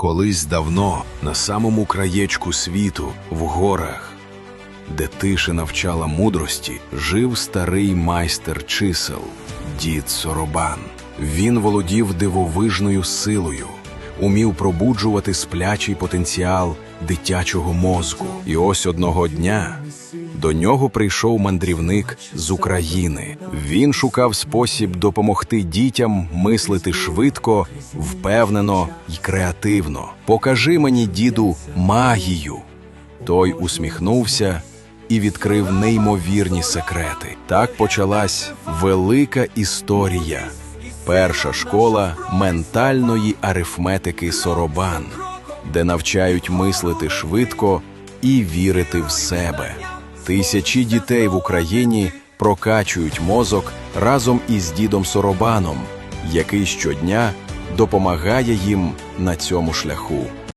Колись давно, на самому краєчку світу, в горах, де тиша навчала мудрості, жив старий майстер чисел, дід Соробан. Він володів дивовижною силою, умів пробуджувати сплячий потенціал дитячого мозку. І ось одного дня до нього прийшов мандрівник з України. Він шукав спосіб допомогти дітям мислити швидко, впевнено й креативно. Покажи мені, діду, магію. Той усміхнувся і відкрив неймовірні секрети. Так почалась велика історія. Перша школа ментальної арифметики Соробан, де навчають мислити швидко і вірити в себе. Тисячі дітей в Україні прокачують мозок разом із дідом Соробаном, який щодня допомагає їм на цьому шляху.